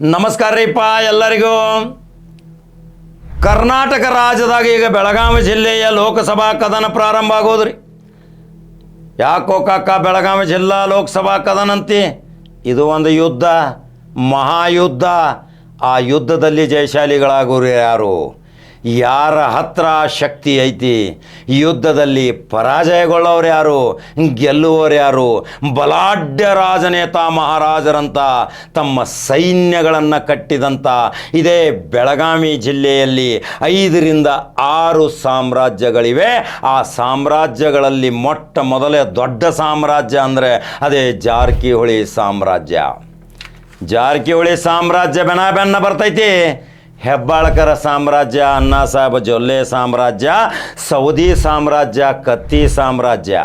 ನಮಸ್ಕಾರ ರೀಪ್ಪ ಎಲ್ಲರಿಗೂ. ಕರ್ನಾಟಕ ರಾಜ್ಯದಾಗ ಈಗ ಬೆಳಗಾವಿ ಜಿಲ್ಲೆಯ ಲೋಕಸಭಾ ಕದನ ಪ್ರಾರಂಭ ಆಗೋದ್ರಿ. ಯಾಕೋ ಕಾಕ ಬೆಳಗಾವಿ ಜಿಲ್ಲಾ ಲೋಕಸಭಾ ಕದನ ಅಂತಿ ಇದು ಒಂದು ಯುದ್ಧ, ಮಹಾಯುದ್ಧ. ಆ ಯುದ್ಧದಲ್ಲಿ ಜಯಶಾಲಿಗಳಾಗೋರು ಯಾರು? ಯಾರ ಹತ್ರ ಶಕ್ತಿ ಐತಿ? ಯುದ್ಧದಲ್ಲಿ ಪರಾಜಯಗೊಳ್ಳೋರು ಯಾರು? ಗೆಲ್ಲುವವರು ಯಾರು? ಬಲಾಢ್ಯ ರಾಜನೇತ ಮಹಾರಾಜರಂತ ತಮ್ಮ ಸೈನ್ಯಗಳನ್ನು ಕಟ್ಟಿದಂಥ ಇದೇ ಬೆಳಗಾವಿ ಜಿಲ್ಲೆಯಲ್ಲಿ ಐದರಿಂದ ಆರು ಸಾಮ್ರಾಜ್ಯಗಳಿವೆ. ಆ ಸಾಮ್ರಾಜ್ಯಗಳಲ್ಲಿ ಮೊಟ್ಟ ಮೊದಲೇ ದೊಡ್ಡ ಸಾಮ್ರಾಜ್ಯ ಅಂದರೆ ಅದೇ ಜಾರಕಿಹೊಳಿ ಸಾಮ್ರಾಜ್ಯ. ಜಾರಕಿಹೊಳಿ ಸಾಮ್ರಾಜ್ಯ ಬೆನ ಬೆನ್ನ ಬರ್ತೈತಿ. ಹೆಬ್ಬಾಳಕರ ಸಾಮ್ರಾಜ್ಯ, ಅಣ್ಣಾ ಸಾಹೇಬ ಜೊಲ್ಲೆ ಸಾಮ್ರಾಜ್ಯ, ಸೌದಿ ಸಾಮ್ರಾಜ್ಯ, ಕತ್ತಿ ಸಾಮ್ರಾಜ್ಯ.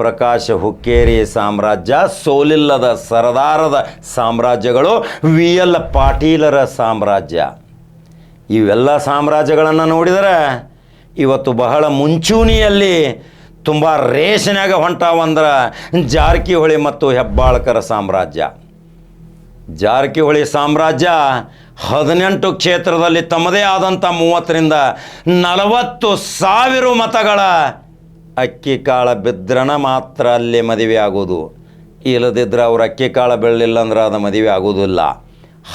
ಪ್ರಕಾಶ ಹುಕ್ಕೇರಿ ಸಾಮ್ರಾಜ್ಯ, ಸೋಲಿಲ್ಲದ ಸರದಾರದ ಸಾಮ್ರಾಜ್ಯಗಳು ವಿ ಎಲ್ ಪಾಟೀಲರ ಸಾಮ್ರಾಜ್ಯ. ಇವೆಲ್ಲ ಸಾಮ್ರಾಜ್ಯಗಳನ್ನು ನೋಡಿದರೆ ಇವತ್ತು ಬಹಳ ಮುಂಚೂಣಿಯಲ್ಲಿ ತುಂಬ ರೇಷನ್ಯಾಗ ಹೊಂಟಾವಂದ್ರೆ ಜಾರಕಿಹೊಳಿ ಮತ್ತು ಹೆಬ್ಬಾಳ್ಕರ ಸಾಮ್ರಾಜ್ಯ. ಜಾರಕಿಹೊಳಿ ಸಾಮ್ರಾಜ್ಯ ಹದಿನೆಂಟು ಕ್ಷೇತ್ರದಲ್ಲಿ ತಮ್ಮದೇ ಆದಂಥ ಮೂವತ್ತರಿಂದ ನಲವತ್ತು ಸಾವಿರ ಮತಗಳ ಅಕ್ಕಿ ಕಾಳ ಬಿದ್ರಣ ಮಾತ್ರ ಅಲ್ಲಿ ಮದುವೆ ಆಗೋದು ಇಲ್ಲದಿದ್ದರೆ ಅವ್ರು ಅಕ್ಕಿ ಕಾಳ ಬೆಳಲಿಲ್ಲ ಅಂದ್ರೆ ಅದು ಮದುವೆ ಆಗೋದಿಲ್ಲ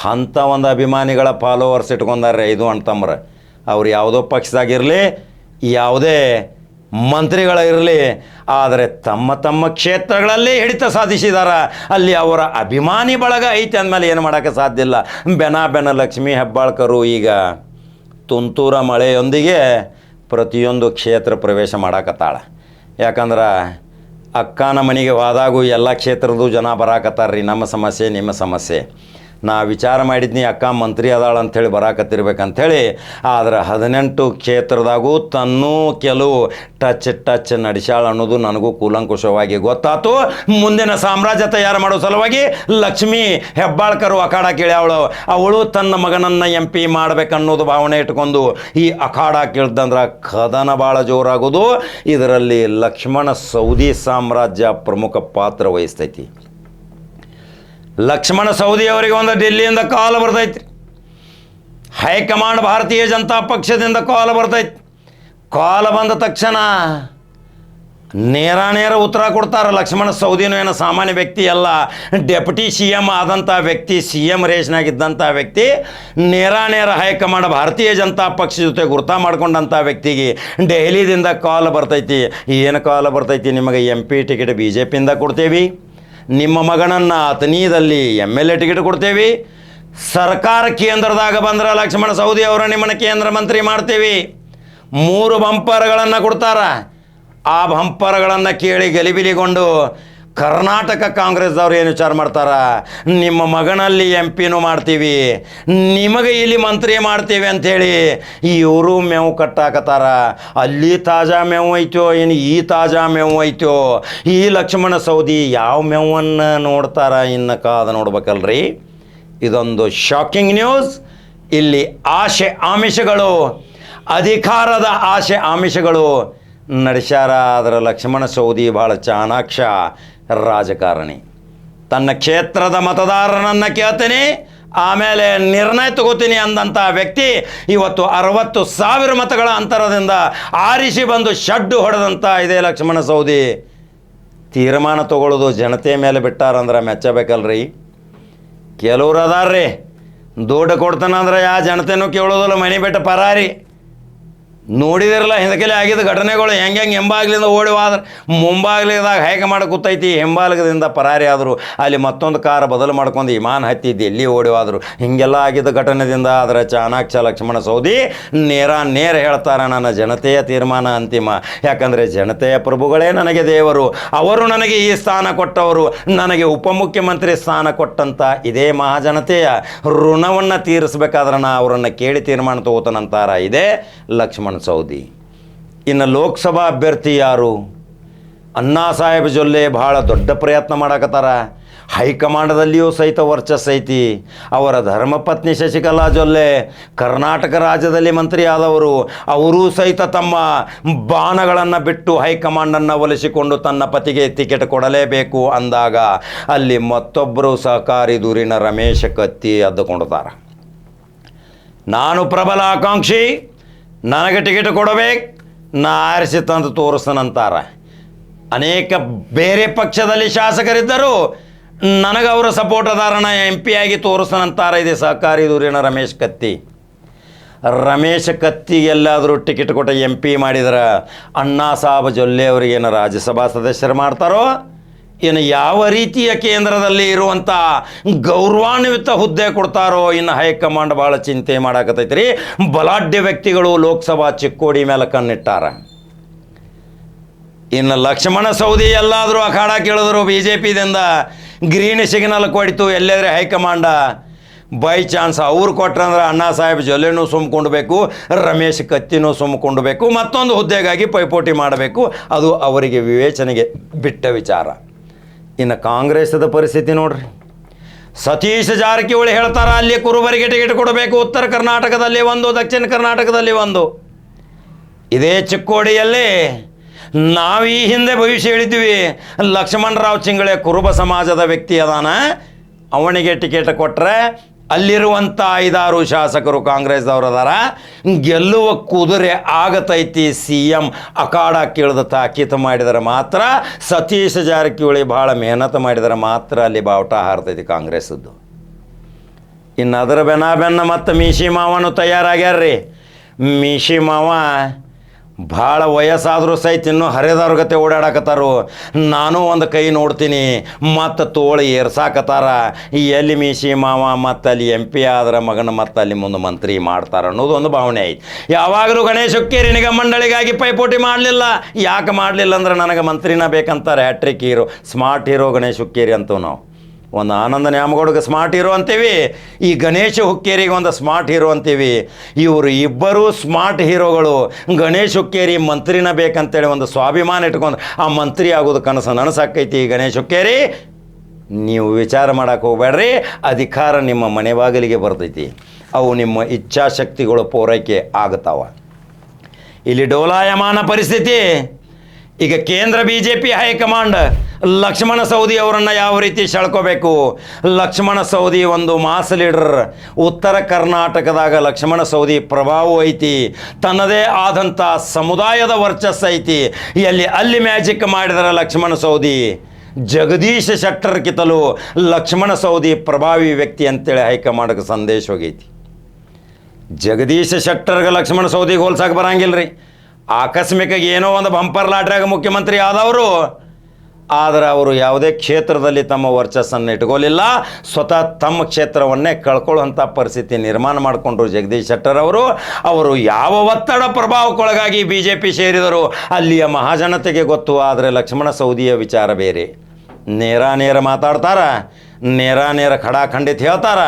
ಅಂಥ ಒಂದು ಅಭಿಮಾನಿಗಳ ಫಾಲೋವರ್ಸ್ ಇಟ್ಕೊಂಡಾರೆ ಇದು ಅಂತಂಬ್ರೆ ಅವ್ರು ಯಾವುದೋ ಪಕ್ಷದಾಗಿರಲಿ ಯಾವುದೇ ಮಂತ್ರಿಗಳಿರಲಿ ಆದರೆ ತಮ್ಮ ತಮ್ಮ ಕ್ಷೇತ್ರಗಳಲ್ಲಿ ಹಿಡಿತ ಸಾಧಿಸಿದಾರ. ಅಲ್ಲಿ ಅವರ ಅಭಿಮಾನಿ ಬಳಗ ಐತೆ ಅಂದಮೇಲೆ ಏನು ಮಾಡೋಕ್ಕೆ ಸಾಧ್ಯ ಇಲ್ಲ. ಬೆನ ಬೆನ ಲಕ್ಷ್ಮೀ ಹೆಬ್ಬಾಳ್ಕರು ಈಗ ತುಂತೂರ ಮಳೆಯೊಂದಿಗೆ ಪ್ರತಿಯೊಂದು ಕ್ಷೇತ್ರ ಪ್ರವೇಶ ಮಾಡಾಕತ್ತಾಳೆ. ಯಾಕಂದ್ರೆ ಅಕ್ಕನ ಮನೆಗೆ ಹೋದಾಗೂ ಎಲ್ಲ ಕ್ಷೇತ್ರದ್ದು ಜನ ಬರಾಕತ್ತಾರ್ರಿ. ನಮ್ಮ ಸಮಸ್ಯೆ, ನಿಮ್ಮ ಸಮಸ್ಯೆ. ನಾ ವಿಚಾರ ಮಾಡಿದ್ನಿ, ಅಕ್ಕ, ಮಂತ್ರಿ ಅದಾಳ ಅಂಥೇಳಿ ಬರಾಕತ್ತಿರ್ಬೇಕಂಥೇಳಿ ಆದ್ರೆ ಹದಿನೆಂಟು ಕ್ಷೇತ್ರದಾಗೂ ತನ್ನೂ ಕೆಲವು ಟಚ್ ಟಚ್ ನಡೆಸ್ಯಾಳ ಅನ್ನೋದು ನನಗೂ ಕೂಲಂಕುಷವಾಗಿ ಗೊತ್ತಾತು. ಮುಂದಿನ ಸಾಮ್ರಾಜ್ಯ ತಯಾರು ಮಾಡೋ ಸಲುವಾಗಿ ಲಕ್ಷ್ಮೀ ಹೆಬ್ಬಾಳ್ಕರು ಅಖಾಡ ಕೇಳ್ಯಾವಳು. ಅವಳು ತನ್ನ ಮಗನನ್ನು ಎಂ ಪಿ ಮಾಡಬೇಕನ್ನೋದು ಭಾವನೆ ಇಟ್ಕೊಂಡು ಈ ಅಖಾಡ ಕೇಳ್ದಂದ್ರೆ ಕದನ ಭಾಳ ಜೋರಾಗೋದು. ಇದರಲ್ಲಿ ಲಕ್ಷ್ಮಣ ಸೌದಿ ಸಾಮ್ರಾಜ್ಯ ಪ್ರಮುಖ ಪಾತ್ರ ವಹಿಸ್ತೈತಿ. ಲಕ್ಷ್ಮಣ ಸೌದಿ ಅವರಿಗೆ ಒಂದು ಡೆಲ್ಲಿಯಿಂದ ಕಾಲ್ ಬರ್ತೈತಿ. ಹೈಕಮಾಂಡ್ ಭಾರತೀಯ ಜನತಾ ಪಕ್ಷದಿಂದ ಕಾಲ್ ಬರ್ತೈತಿ. ಕಾಲ್ ಬಂದ ತಕ್ಷಣ ನೇರ ನೇರ ಉತ್ತರ ಕೊಡ್ತಾರೆ ಲಕ್ಷ್ಮಣ ಸೌದಿನೂ ಏನೋ ಸಾಮಾನ್ಯ ವ್ಯಕ್ತಿ ಅಲ್ಲ. ಡೆಪ್ಯೂಟಿ ಸಿ ಎಂ ಆದಂಥ ವ್ಯಕ್ತಿ, ಸಿ ಎಂ ರೇಷ್ನಾಗಿದ್ದಂಥ ವ್ಯಕ್ತಿ, ನೇರ ನೇರ ಹೈಕಮಾಂಡ್ ಭಾರತೀಯ ಜನತಾ ಪಕ್ಷ ಜೊತೆ ಗುರ್ತಾ ಮಾಡ್ಕೊಂಡಂಥ ವ್ಯಕ್ತಿಗೆ ದೆಹಲಿದಿಂದ ಕಾಲ್ ಬರ್ತೈತಿ. ಏನು ಕಾಲ್ ಬರ್ತೈತಿ ನಿಮಗೆ M P ticket B J ಪಿಯಿಂದ ಕೊಡ್ತೇವಿ. ನಿಮ್ಮ ಮಗನನ್ನು ಅತನೀದಲ್ಲಿ ಎಂ ಎಲ್ ಎ ಟಿಕೆಟ್ ಕೊಡ್ತೇವೆ. ಸರ್ಕಾರ ಕೇಂದ್ರದಾಗ ಬಂದ್ರೆ ಲಕ್ಷ್ಮಣ ಸೌದಿ ಅವರ ನಿಮ್ಮನ್ನು ಕೇಂದ್ರ ಮಂತ್ರಿ ಮಾಡ್ತೀವಿ. ಮೂರು ಬಂಪರ್ಗಳನ್ನು ಕೊಡ್ತಾರ. ಆ ಬಂಪರ್ಗಳನ್ನು ಕೇಳಿ ಗಲಿಬಿಲಿಗೊಂಡು ಕರ್ನಾಟಕ ಕಾಂಗ್ರೆಸ್ದವ್ರು ಏನು ವಿಚಾರ ಮಾಡ್ತಾರ? ನಿಮ್ಮ ಮಗನಲ್ಲಿ ಎಂ ಪಿನೂ ಮಾಡ್ತೀವಿ. ನಿಮಗೆ ಇಲ್ಲಿ ಮಂತ್ರಿ ಮಾಡ್ತೀವಿ ಅಂಥೇಳಿ ಇವರು ಮೇವು ಕಟ್ಟಾಕತ್ತಾರ. ಅಲ್ಲಿ ತಾಜಾ ಮೇವು ಐತೋ ಏನು ಈ ತಾಜಾ ಮೇವು ಐತೋ? ಈ ಲಕ್ಷ್ಮಣ ಸೌದಿ ಯಾವ ಮೇವನ್ನು ನೋಡ್ತಾರ ಇನ್ನು ಕಾದ ನೋಡ್ಬೇಕಲ್ರಿ? ಇದೊಂದು ಶಾಕಿಂಗ್ ನ್ಯೂಸ್ ಇಲ್ಲಿ ಆಶೆ ಆಮಿಷಗಳು, ಅಧಿಕಾರದ ಆಶೆ ಆಮಿಷಗಳು. ನಡೆಸ್ಯಾರ ಅದರ ಲಕ್ಷ್ಮಣ ಸೌದಿ ಭಾಳ ಚಾಣಾಕ್ಷ. ರಾಜಕಾರಣಿ. ತನ್ನ ಕ್ಷೇತ್ರದ ಮತದಾರನನ್ನು ಕೇಳ್ತೀನಿ, ಆಮೇಲೆ ನಿರ್ಣಯ ತಗೋತೀನಿ ಅಂದಂಥ ವ್ಯಕ್ತಿ ಇವತ್ತು ಅರವತ್ತು ಸಾವಿರ ಮತಗಳ ಅಂತರದಿಂದ ಆರಿಸಿ ಬಂದು ಶಡ್ಡು ಹೊಡೆದಂಥ ಇದೇ ಲಕ್ಷ್ಮಣ ಸೌದಿ. ತೀರ್ಮಾನ ತಗೊಳ್ಳೋದು ಜನತೆ ಮೇಲೆ ಬಿಟ್ಟಾರಂದ್ರೆ ಮೆಚ್ಚಬೇಕಲ್ರಿ. ಕೆಲವ್ರು ಅದಾರ್ರಿ. ದುಡ್ಡು ಕೊಡ್ತಾನಂದ್ರೆ ಯಾ ಜನತೆನೂ ಕೇಳೋದಿಲ್ಲ ಮನೆ ಬಿಟ್ಟು ಪರಾರಿ. ನೋಡಿದಿರಲ್ಲ ಹಿಂದಕೆಲೆ ಆಗಿದ್ದ ಘಟನೆಗಳು ಹೆಂಗೆ ಹೆಂಗೆ ಹೆಂಬಾಗ್ಲಿಂದ ಓಡಿವಾದ್ರೆ ಮುಂಬಾಗ್ಲಿದಾಗ ಹೇಗೆ ಮಾಡಿ ಕೂತೈತಿ ಹೆಂಬಾಲಗದಿಂದ ಪರಾರಿ ಆದರು. ಅಲ್ಲಿ ಮತ್ತೊಂದು ಕಾರ್ ಬದಲು ಮಾಡ್ಕೊಂಡು ವಿಮಾನ ಹತ್ತಿದ್ದು, ಎಲ್ಲಿ ಓಡಿವಾದರು ಹೀಗೆಲ್ಲ ಆಗಿದ್ದ ಘಟನೆದಿಂದ ಅದರ ಚಾಣಾಕ್ಷ ಲಕ್ಷ್ಮಣ ಸೌದಿ ನೇರ ನೇರ ಹೇಳ್ತಾರೆ, ನನ್ನ ಜನತೆಯ ತೀರ್ಮಾನ ಅಂತಿಮ. ಯಾಕಂದರೆ ಜನತೆಯ ಪ್ರಭುಗಳೇ ನನಗೆ ದೇವರು. ಅವರು ನನಗೆ ಈ ಸ್ಥಾನ ಕೊಟ್ಟವರು. ನನಗೆ ಉಪಮುಖ್ಯಮಂತ್ರಿ ಸ್ಥಾನ ಕೊಟ್ಟಂಥ ಇದೇ ಮಹಾಜನತೆಯ ಋಣವನ್ನು ತೀರಿಸಬೇಕಾದ್ರೆ ನಾ ಅವರನ್ನು ಕೇಳಿ ತೀರ್ಮಾನ ತಗೋತನಂತಾರ. ಇದೇ ಲಕ್ಷ್ಮಣ ಸೌದಿ. ಇನ್ನು ಲೋಕಸಭಾ ಅಭ್ಯರ್ಥಿ ಯಾರು? ಅಣ್ಣಾ ಸಾಹೇಬ್ ಜೊಲ್ಲೆ ಭಾಳ ದೊಡ್ಡ ಪ್ರಯತ್ನ ಮಾಡಕತ್ತಾರ. ಹೈಕಮಾಂಡದಲ್ಲಿಯೂ ಸಹಿತ ವರ್ಚಸ್ ಐತಿ. ಅವರ ಧರ್ಮಪತ್ನಿ ಶಶಿಕಲಾ ಜೊಲ್ಲೆ, ಕರ್ನಾಟಕ ರಾಜ್ಯದಲ್ಲಿ ಮಂತ್ರಿ ಆದವರು, ಅವರೂ ಸಹಿತ ತಮ್ಮ ಬಾಣಗಳನ್ನು ಬಿಟ್ಟು ಹೈಕಮಾಂಡನ್ನು ಒಲಿಸಿಕೊಂಡು ತನ್ನ ಪತಿಗೆ ಟಿಕೆಟ್ ಕೊಡಲೇಬೇಕು ಅಂದಾಗ ಅಲ್ಲಿ ಮತ್ತೊಬ್ಬರು ಸಹಕಾರಿ ದೂರಿನ ರಮೇಶ ಕತ್ತಿ ಅದ್ದುಕೊಂಡಿದ್ದಾರೆ. ನಾನು ಪ್ರಬಲ ಆಕಾಂಕ್ಷಿ ನನಗೆ ಟಿಕೆಟ್ ಕೊಡಬೇಕು. ನಾ ಆರಿಸಿ ತಂದು ತೋರಿಸ್ತಾನಂತಾರ. ಅನೇಕ ಬೇರೆ ಪಕ್ಷದಲ್ಲಿ ಶಾಸಕರಿದ್ದರು ನನಗೆ ಅವರ ಸಪೋರ್ಟ್ ಅದಾರಣ ಎಂ ಪಿ ಆಗಿ ತೋರಿಸ್ತಾನಂತಾರ ಇದೆ ಸಹಕಾರಿ ದೂರಿನ ರಮೇಶ್ ಕತ್ತಿ. ರಮೇಶ್ ಕತ್ತಿ ಎಲ್ಲಾದರೂ ಟಿಕೆಟ್ ಕೊಟ್ಟ ಎಂ ಪಿ ಮಾಡಿದ್ರೆ ಅಣ್ಣಾ ಸಾಬ್ ಜೊಲ್ಲೆ ಅವರಿಗೇನು ರಾಜ್ಯಸಭಾ ಸದಸ್ಯರು ಮಾಡ್ತಾರೋ? ಇನ್ನು ಯಾವ ರೀತಿಯ ಕೇಂದ್ರದಲ್ಲಿ ಇರುವಂಥ ಗೌರವಾನ್ವಿತ ಹುದ್ದೆ ಕೊಡ್ತಾರೋ ಇನ್ನು ಹೈಕಮಾಂಡ್ ಭಾಳ ಚಿಂತೆ ಮಾಡಾಕತ್ತೈತ್ರಿ. ರೀ ಬಲಾಢ್ಯ ವ್ಯಕ್ತಿಗಳು ಲೋಕಸಭಾ ಚಿಕ್ಕೋಡಿ ಮೇಲೆ ಕಣ್ಣಿಟ್ಟಾರ. ಇನ್ನು ಲಕ್ಷ್ಮಣ ಸೌದಿ ಎಲ್ಲಾದರೂ ಅಖಾಡ ಕೇಳಿದ್ರು ಬಿ ಜೆ ಪಿದಿಂದ ಗ್ರೀನ್ ಸಿಗ್ನಲ್ ಕೊಡಿತು ಎಲ್ಲಾದ್ರೆ ಹೈಕಮಾಂಡ. ಬೈ ಚಾನ್ಸ್ ಅವ್ರು ಕೊಟ್ರಂದ್ರೆ ಅಣ್ಣಾ ಸಾಹೇಬ್ ಜೊಲ್ಲೆನೂ ಸುಮ್ಕೊಂಡ್ಬೇಕು, ರಮೇಶ್ ಕತ್ತಿನೂ ಸುಮ್ಕೊಂಡ್ಬೇಕು, ಮತ್ತೊಂದು ಹುದ್ದೆಗಾಗಿ ಪೈಪೋಟಿ ಮಾಡಬೇಕು. ಅದು ಅವರಿಗೆ ವಿವೇಚನೆಗೆ ಬಿಟ್ಟ ವಿಚಾರ. ಇನ್ನು ಕಾಂಗ್ರೆಸ್ದ ಪರಿಸ್ಥಿತಿ ನೋಡ್ರಿ. ಸತೀಶ್ ಜಾರಕಿಹೊಳಿ ಹೇಳ್ತಾರ, ಅಲ್ಲಿ ಕುರುಬರಿಗೆ ಟಿಕೆಟ್ ಕೊಡಬೇಕು. ಉತ್ತರ ಕರ್ನಾಟಕದಲ್ಲಿ ಒಂದು, ದಕ್ಷಿಣ ಕರ್ನಾಟಕದಲ್ಲಿ ಒಂದು. ಇದೇ ಚಿಕ್ಕೋಡಿಯಲ್ಲಿ ನಾವು ಈ ಹಿಂದೆ ಭವಿಷ್ಯ ಹೇಳಿದ್ವಿ. ಲಕ್ಷ್ಮಣರಾವ್ ಚಿಂಗಳೆ ಕುರುಬ ಸಮಾಜದ ವ್ಯಕ್ತಿ ಅದಾನ. ಅವನಿಗೆ ಟಿಕೆಟ್ ಕೊಟ್ಟರೆ ಅಲ್ಲಿರುವಂಥ ಐದಾರು ಶಾಸಕರು ಕಾಂಗ್ರೆಸ್ದವ್ರು ಅದಾರ ಗೆಲ್ಲುವ ಕುದುರೆ ಆಗತೈತಿ ಸಿ ಎಂ ಅಖಾಡ ಕೇಳಿದ ತಾಕೀತು ಮಾಡಿದರೆ ಮಾತ್ರ, ಸತೀಶ್ ಜಾರಕಿಹೊಳಿ ಭಾಳ ಮೆಹನತ್ ಮಾಡಿದರೆ ಮಾತ್ರ ಅಲ್ಲಿ ಬಾವುಟ ಹಾರ್ತೈತಿ ಕಾಂಗ್ರೆಸ್ಸದ್ದು ಇನ್ನು ಅದರ ಬೆನ್ನ ಬೆನ್ನ ಮತ್ತು ಮೀಶಿ ಮಾವನು ತಯಾರಾಗ್ಯಾರ್ರಿ. ಮೀಶಿ ಮಾವ ಭಾಳ ವಯಸ್ಸಾದರೂ ಸಹಿತ ಇನ್ನೂ ಹರಿದವ್ರ ಗತೆ ಓಡಾಡಕತ್ತಾರು. ನಾನು ಒಂದು ಕೈ ನೋಡ್ತೀನಿ, ಮತ್ತು ತೋಳು ಏರ್ಸಾಕತ್ತಾರ. ಎಲ್ಲಿ ಮೀಸಿ ಮಾವ, ಮತ್ತು ಅಲ್ಲಿ ಎಂ ಪಿ ಆದ್ರೆ ಮಗನ, ಮತ್ತು ಅಲ್ಲಿ ಮುಂದೆ ಮಂತ್ರಿ ಮಾಡ್ತಾರೆ ಅನ್ನೋದು ಒಂದು ಭಾವನೆ ಐತಿ. ಯಾವಾಗಲೂ ಗಣೇಶ ಹುಕ್ಕೇರಿ ನಿಗಮ ಮಂಡಳಿಗಾಗಿ ಪೈಪೋಟಿ ಮಾಡಲಿಲ್ಲ. ಯಾಕೆ ಮಾಡಲಿಲ್ಲ ಅಂದ್ರೆ ನನಗೆ ಮಂತ್ರಿನ ಬೇಕಂತಾರೆ, hat-trick hero, smart hero Ganesh Hukkeri ಅಂತೂ ನಾವು. ಒಂದು ಆನಂದ ನ್ಯಾಮಗೌಡಗೆ ಸ್ಮಾರ್ಟ್ ಹೀರೋ ಅಂತೀವಿ. ಈ ಗಣೇಶ ಹುಕ್ಕೇರಿಗೆ ಒಂದು ಸ್ಮಾರ್ಟ್ ಹೀರೋ ಅಂತೀವಿ. ಇವರು ಇಬ್ಬರೂ ಸ್ಮಾರ್ಟ್ ಹೀರೋಗಳು ಗಣೇಶ ಹುಕ್ಕೇರಿ ಮಂತ್ರಿನ ಬೇಕಂತೇಳಿ ಒಂದು ಸ್ವಾಭಿಮಾನ ಇಟ್ಕೊಂಡು ಆ ಮಂತ್ರಿ ಆಗೋದು ಕನಸು ನನಸಾಕೈತಿ ಈ ಗಣೇಶ್ ಹುಕ್ಕೇರಿ. ನೀವು ವಿಚಾರ ಮಾಡೋಕೆ ಹೋಗ್ಬೇಡ್ರಿ. ಅಧಿಕಾರ ನಿಮ್ಮ ಮನೆ ಬಾಗಿಲಿಗೆ ಬರ್ತೈತಿ. ಅವು ನಿಮ್ಮ ಇಚ್ಛಾಶಕ್ತಿಗಳು ಪೂರೈಕೆ ಆಗ್ತಾವ. ಇಲ್ಲಿ ಡೋಲಾಯಮಾನ ಪರಿಸ್ಥಿತಿ. ಈಗ ಕೇಂದ್ರ B J P high command Laxman Savadi ಅವರನ್ನು ಯಾವ ರೀತಿ ಸೆಳ್ಕೋಬೇಕು ಲಕ್ಷ್ಮಣ ಸೌದಿ ಒಂದು ಮಾಸ್ ಲೀಡರ್. ಉತ್ತರ ಕರ್ನಾಟಕದಾಗ ಲಕ್ಷ್ಮಣ ಸೌದಿ ಪ್ರಭಾವ ಐತಿ. ತನ್ನದೇ ಆದಂಥ ಸಮುದಾಯದ ವರ್ಚಸ್ಸು ಐತಿ. ಎಲ್ಲಿ ಅಲ್ಲಿ ಮ್ಯಾಜಿಕ್ ಮಾಡಿದರೆ ಲಕ್ಷ್ಮಣ ಸೌದಿ. ಜಗದೀಶ ಶೆಟ್ಟರ್ ಕಿತ್ತಲು ಲಕ್ಷ್ಮಣ ಸೌದಿ ಪ್ರಭಾವಿ ವ್ಯಕ್ತಿ ಅಂತೇಳಿ ಹೈಕಮಾಂಡ್ಗೆ ಸಂದೇಶ ಹೋಗೈತಿ. ಜಗದೀಶ ಶೆಟ್ಟರ್ಗೆ ಲಕ್ಷ್ಮಣ ಸೌದಿಗೆ ಹೋಲ್ಸಕ್ಕೆ ಬರಂಗಿಲ್ಲ ರೀ ಆಕಸ್ಮಿಕ ಏನೋ ಒಂದು ಬಂಪರ್ ಲಾಟ್ರಿಯಾಗ ಮುಖ್ಯಮಂತ್ರಿ ಆದವರು ಆದರೆ ಅವರು ಯಾವುದೇ ಕ್ಷೇತ್ರದಲ್ಲಿ ತಮ್ಮ ವರ್ಚಸ್ಸನ್ನು ಇಟ್ಕೊಳ್ಳಿಲ್ಲ, ಸ್ವತಃ ತಮ್ಮ ಕ್ಷೇತ್ರವನ್ನೇ ಕಳ್ಕೊಳ್ಳುವಂಥ ಪರಿಸ್ಥಿತಿ ನಿರ್ಮಾಣ ಮಾಡಿಕೊಂಡ್ರು ಜಗದೀಶ್ ಶೆಟ್ಟರ್ ಅವರು. ಅವರು ಯಾವ ಒತ್ತಡ ಪ್ರಭಾವಕ್ಕೊಳಗಾಗಿ ಬಿ ಜೆ ಪಿ ಸೇರಿದರು? ಅಲ್ಲಿಯ ಮಹಾಜನತೆಗೆ ಗೊತ್ತು, ಆದರೆ ಲಕ್ಷ್ಮಣ ಸೌದಿಯ ವಿಚಾರ ಬೇರೆ. ನೇರ ನೇರ ಮಾತಾಡ್ತಾರ, ನೇರ ನೇರ ಖಡಾಖಂಡಿತ ಹೇಳ್ತಾರ.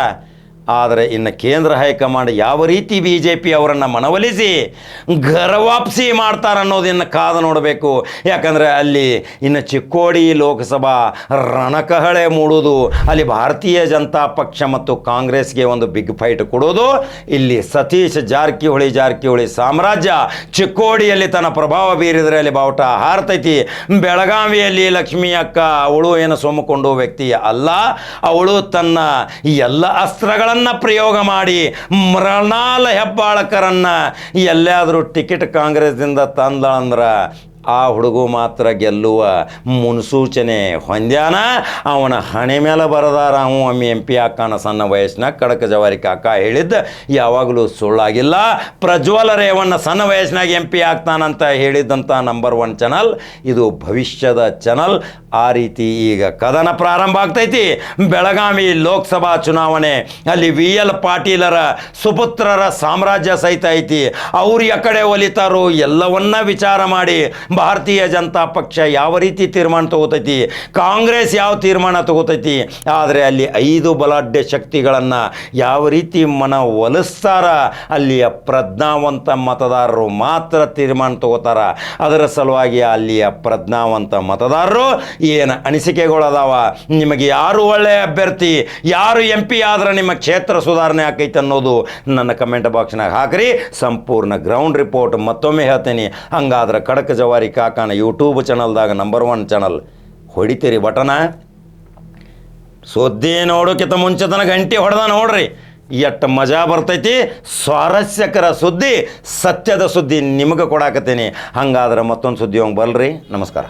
ಆದರೆ ಇನ್ನು ಕೇಂದ್ರ ಹೈಕಮಾಂಡ್ ಯಾವ ರೀತಿ ಬಿ ಜೆ ಪಿ ಅವರನ್ನು ಮನವೊಲಿಸಿ ಗರ್ವಾಪ್ಸಿ ಮಾಡ್ತಾರೆ ಅನ್ನೋದನ್ನು ಕಾದು ನೋಡಬೇಕು. ಯಾಕಂದರೆ ಅಲ್ಲಿ ಇನ್ನು ಚಿಕ್ಕೋಡಿ ಲೋಕಸಭಾ ರಣಕಹಳೆ ಮೂಡೋದು, ಅಲ್ಲಿ ಭಾರತೀಯ ಜನತಾ ಪಕ್ಷ ಮತ್ತು ಕಾಂಗ್ರೆಸ್ಗೆ ಒಂದು ಬಿಗ್ ಫೈಟ್ ಕೊಡೋದು, ಇಲ್ಲಿ ಸತೀಶ್ ಜಾರಕಿಹೊಳಿ ಜಾರಕಿಹೊಳಿ ಸಾಮ್ರಾಜ್ಯ ಚಿಕ್ಕೋಡಿಯಲ್ಲಿ ತನ್ನ ಪ್ರಭಾವ ಬೀರಿದರೆ ಅಲ್ಲಿ ಬಾವುಟ ಹಾರ್ತೈತಿ. ಬೆಳಗಾವಿಯಲ್ಲಿ ಲಕ್ಷ್ಮೀ ಅಕ್ಕ ಅವಳು ಏನು ಸೋಮಕೊಂಡು ವ್ಯಕ್ತಿ ಅಲ್ಲ, ಅವಳು ತನ್ನ ಎಲ್ಲ ಅಸ್ತ್ರಗಳನ್ನು ಪ್ರಯೋಗ ಮಾಡಿ ಮರಣಾಲ ಹೆಬ್ಬಾಳಕರನ್ನು ಎಲ್ಲಾದರೂ ಟಿಕೆಟ್ ಕಾಂಗ್ರೆಸ್ದಿಂದ ತಂದಳಂದ್ರೆ ಆ ಹುಡುಗ ಮಾತ್ರ ಗೆಲ್ಲುವ ಮುನ್ಸೂಚನೆ ಹೊಂದ್ಯಾನ? ಅವನ ಹಣೆ ಮೇಲೆ ಬರದಾರ. ಅವ ಒಮ್ಮೆ ಎಂ ಪಿ ಅಕ್ಕನ ಸಣ್ಣ ವಯಸ್ಸಿನಾಗ ಕಡಕ ಜವಾರಿ ಕಾಕ ಹೇಳಿದ್ದ, ಯಾವಾಗಲೂ ಸುಳ್ಳಾಗಿಲ್ಲ. ಪ್ರಜ್ವಲ ರೇವಣ್ಣ ಸಣ್ಣ ವಯಸ್ಸಿನಾಗ ಎಂ ಪಿ ಆಗ್ತಾನಂತ ಹೇಳಿದ್ದಂಥ ನಂಬರ್ ಒನ್ ಚಾನಲ್ ಇದು ಭವಿಷ್ಯದ ಚಾನಲ್ ಆ ರೀತಿ ಈಗ ಕದನ ಪ್ರಾರಂಭ ಆಗ್ತೈತಿ. ಬೆಳಗಾವಿ ಲೋಕಸಭಾ ಚುನಾವಣೆ, ಅಲ್ಲಿ ವಿ ಎಲ್ ಪಾಟೀಲರ ಸುಪುತ್ರರ ಸಾಮ್ರಾಜ್ಯ ಸಹಿತ ಐತಿ. ಅವ್ರು ಎಕಡೆ ಒಲಿತಾರೋ, ಎಲ್ಲವನ್ನ ವಿಚಾರ ಮಾಡಿ ಭಾರತೀಯ ಜನತಾ ಪಕ್ಷ ಯಾವ ರೀತಿ ತೀರ್ಮಾನ ತಗೋತೈತಿ? ಕಾಂಗ್ರೆಸ್ ಯಾವ ತೀರ್ಮಾನ ತಗೋತೈತಿ? ಆದರೆ ಅಲ್ಲಿ ಐದು ಬಲಾಢ್ಯ ಶಕ್ತಿಗಳನ್ನು ಯಾವ ರೀತಿ ಮನ ಒಲಿಸ್ತಾರ? ಅಲ್ಲಿಯ ಪ್ರಜ್ಞಾವಂತ ಮತದಾರರು ಮಾತ್ರ ತೀರ್ಮಾನ ತಗೋತಾರ. ಅದರ ಸಲುವಾಗಿ ಅಲ್ಲಿಯ ಪ್ರಜ್ಞಾವಂತ ಮತದಾರರು ಏನು ಅನಿಸಿಕೆಗಳದಾವ? ನಿಮಗೆ ಯಾರು ಒಳ್ಳೆಯ ಅಭ್ಯರ್ಥಿ? ಯಾರು ಎಂ ಪಿ ಆದ್ರೆ ನಿಮ್ಮ ಕ್ಷೇತ್ರ ಸುಧಾರಣೆ ಆಕೈತೆ ಅನ್ನೋದು ನನ್ನ ಕಮೆಂಟ್ ಬಾಕ್ಸ್ನಾಗ ಹಾಕ್ರಿ. ಸಂಪೂರ್ಣ ಗ್ರೌಂಡ್ ರಿಪೋರ್ಟ್ ಮತ್ತೊಮ್ಮೆ ಹೇಳ್ತೀನಿ. ಹಂಗಾದ್ರೆ ಖಡಕ್ ಜವಾರಿ ಕಾಕಾನ ಯೂಟ್ಯೂಬ್ ಚಾನಲ್ದಾಗ ನಂಬರ್ ಒನ್ ಚಾನಲ್ ಹೊಡಿತೀರಿ ಬಟನ. ಸುದ್ದಿ ನೋಡೋಕ್ಕಿಂತ ಮುಂಚೆ ತನಕ ಗಂಟೆ ಹೊಡೆದ ನೋಡ್ರಿ. ಎಷ್ಟು ಮಜಾ ಬರ್ತೈತಿ. ಸ್ವಾರಸ್ಯಕರ ಸುದ್ದಿ, ಸತ್ಯದ ಸುದ್ದಿ ನಿಮಗೆ ಕೊಡಾಕತ್ತೀನಿ. ಹಂಗಾದ್ರೆ ಮತ್ತೊಂದು ಸುದ್ದಿ ಹೋಗಿ ಬಲ್ರಿ ನಮಸ್ಕಾರ.